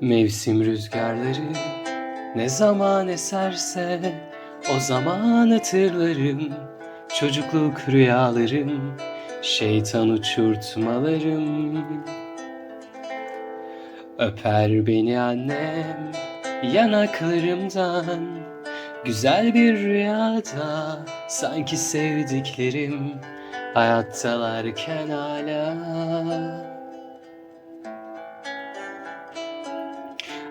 Mevsim rüzgarları ne zaman eserse o zaman hatırlarım. Çocukluk rüyalarım şeytan uçurtmalarım. Öper beni annem yanaklarımdan. Güzel bir rüyada sanki sevdiklerim hayattalarken hala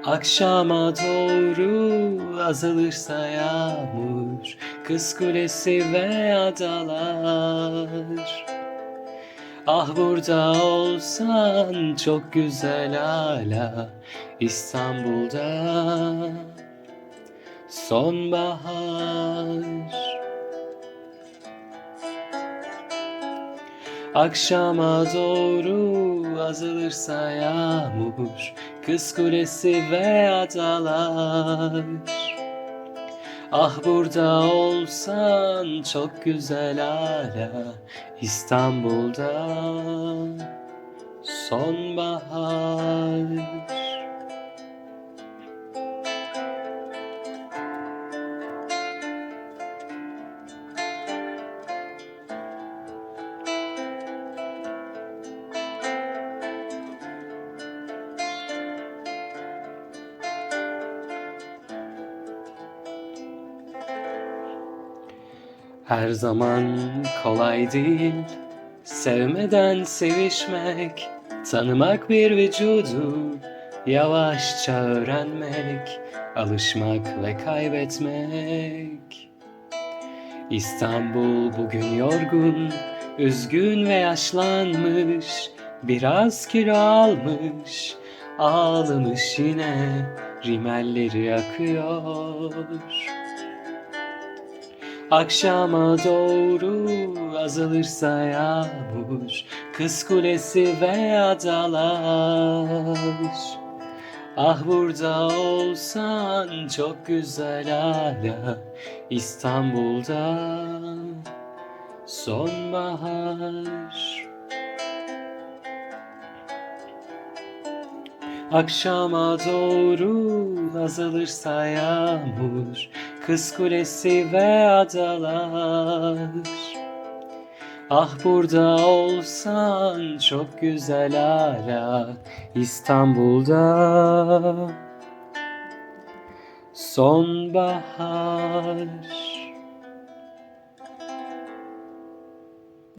Akşama doğru azalırsa yağmur Kız kulesi ve adalar. Ah burada olsan çok güzel hala İstanbul'da. Sonbahar. Akşama doğru azalırsa yağmur Kız kulesi ve adalar. Ah burada olsan çok güzel hala İstanbul'da sonbahar Her zaman kolay değil. Sevmeden sevişmek Tanımak bir vücudu Yavaşça öğrenmek Alışmak ve kaybetmek. İstanbul bugün yorgun Üzgün ve yaşlanmış Biraz kilo almış Ağlamış yine Rimelleri akıyor Akşama doğru azalırsa yağmur Kız kulesi ve adalar. Ah burada olsan çok güzel hala İstanbul'da sonbahar Akşama doğru azalırsa yağmur Kız kulesi ve adalar. Ah burada olsan çok güzel hala İstanbul'da. Sonbahar